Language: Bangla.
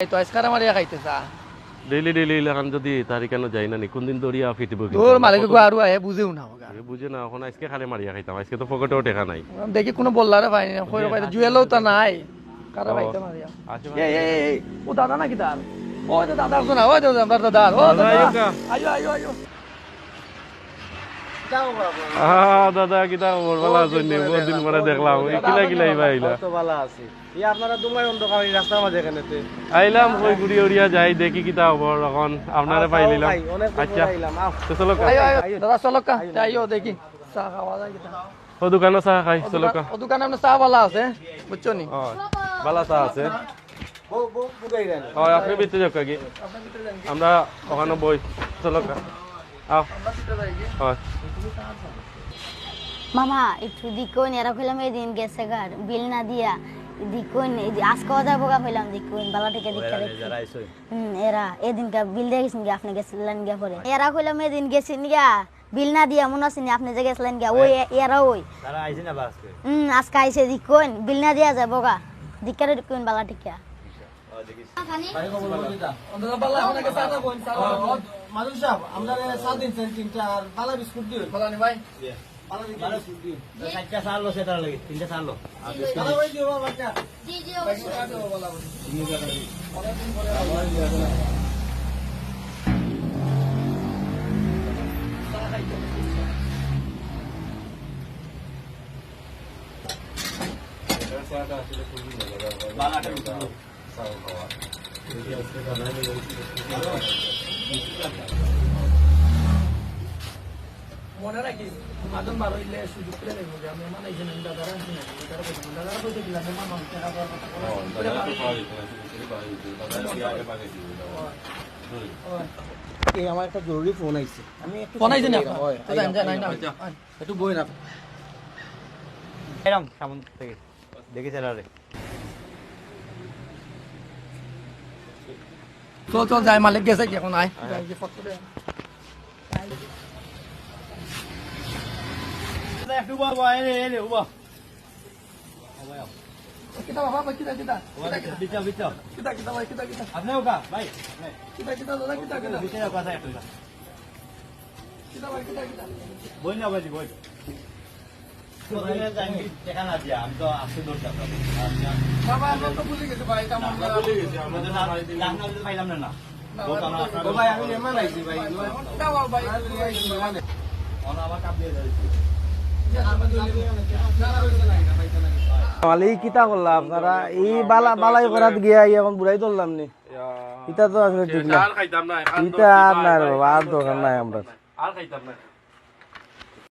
তো আজকার মারিয়া খাইতে চা ডেইলি ডেইলি এখন যদি তারি কেন যাই না নি? কোনদিন দরিয়া ফিটিব কিন্তু। তোর মালিক আর আহে বুঝেও না হোক এ বুঝে না এখন আজকে খালে মারিয়া খাইতাম। আজকে তো পকেটেও টেকা নাই। দেখি কোনো বললারে পাইনি কইরো পাইতে জুয়েলও তো নাই। কারা পাইতে মারিয়া এই এই এই ও দাদা নাকি তার ও দাদা শোনা ও দাদা ও দাদা, দাদা। আয়ো আয়ো আয়ো। আহ দাদা কিতা খবর ভালো আছেন নি? বহুত দিন পরে দেখলাম। কিলা কিলা ইবা আইলা তো ভালো আছে। এই আপনারা দুমাই অন্ধকার এই রাস্তার মাঝে এখানেতে আইলাম কই ঘুরি উড়িয়া যাই দেখি কিতা খবর এখন। আপনারে পাইলিলাম। ভাই, আচ্ছা। আইলাম তো চলো দাদা চলো কা। আয়ো দেখি। চা খাওয়া যায় কিতা ও দোকানে চা খাই চলো কা। ও দোকানে আপনার চা বালা আছে বুঝছ নি? বালা চা আছে। আপনি যাও কাকি আমরা ওখানে বই চলো কা। হয় মামা একটু দিকোন এরা কইলাম এই দিন গেছে গার বিল না দিয়া দিকোন আজকে কথা বোকা কইলাম দিকোন বালা থেকে দেখি হুম এরা এদিন কা বিল দিয়ে গেছেন গিয়া আপনি গেছিলেন গিয়া পরে। এরা কইলাম এদিন গেছেন গিয়া বিল না দিয়া মনে আছেন আপনি যে গেছিলেন গিয়া ওই এরা ওই। হুম আজকে আইসে দিকোন বিল না দিয়া যায় বোকা দীক্ষারে দিকোন বালা টিকা চা চা মাদুর সাহেব আমরা সাত দিন তিনটা আর পালা বিস্কুট দিও বালা নি ভাই পালা মনে রাখি মাদন বারো সুযোগ নেব যে আমি মানে না টাকা কথা আমার একটা জরুরি ফোন আইছে। আমি একটু ফোন আইছে না তো জান জান না একটু বই না এরম সামন থেকে। দেখেছে রে চল চল যাই মালিক গেছে কি এখন আয় যাই যে ফটো দে একটু বল বল এনে এনে উবা কিতা বাবা কিতা কিতা বিচা বিচা কিতা কিতা ভাই কিতা কিতা আপনি ওকা ভাই কিতা কিতা দাদা কিতা কিতা বিচা কথা একটু কিতা করলাম আপনারা? এই বালা বালাই করাত গিয়া এখন বুড়াই ধরলাম নি। ইটা তো আসলে ঠিক না। আর না ইটা আর নাই রে বাবা আর দরকার নাই আমরা। আর খাইতাম না।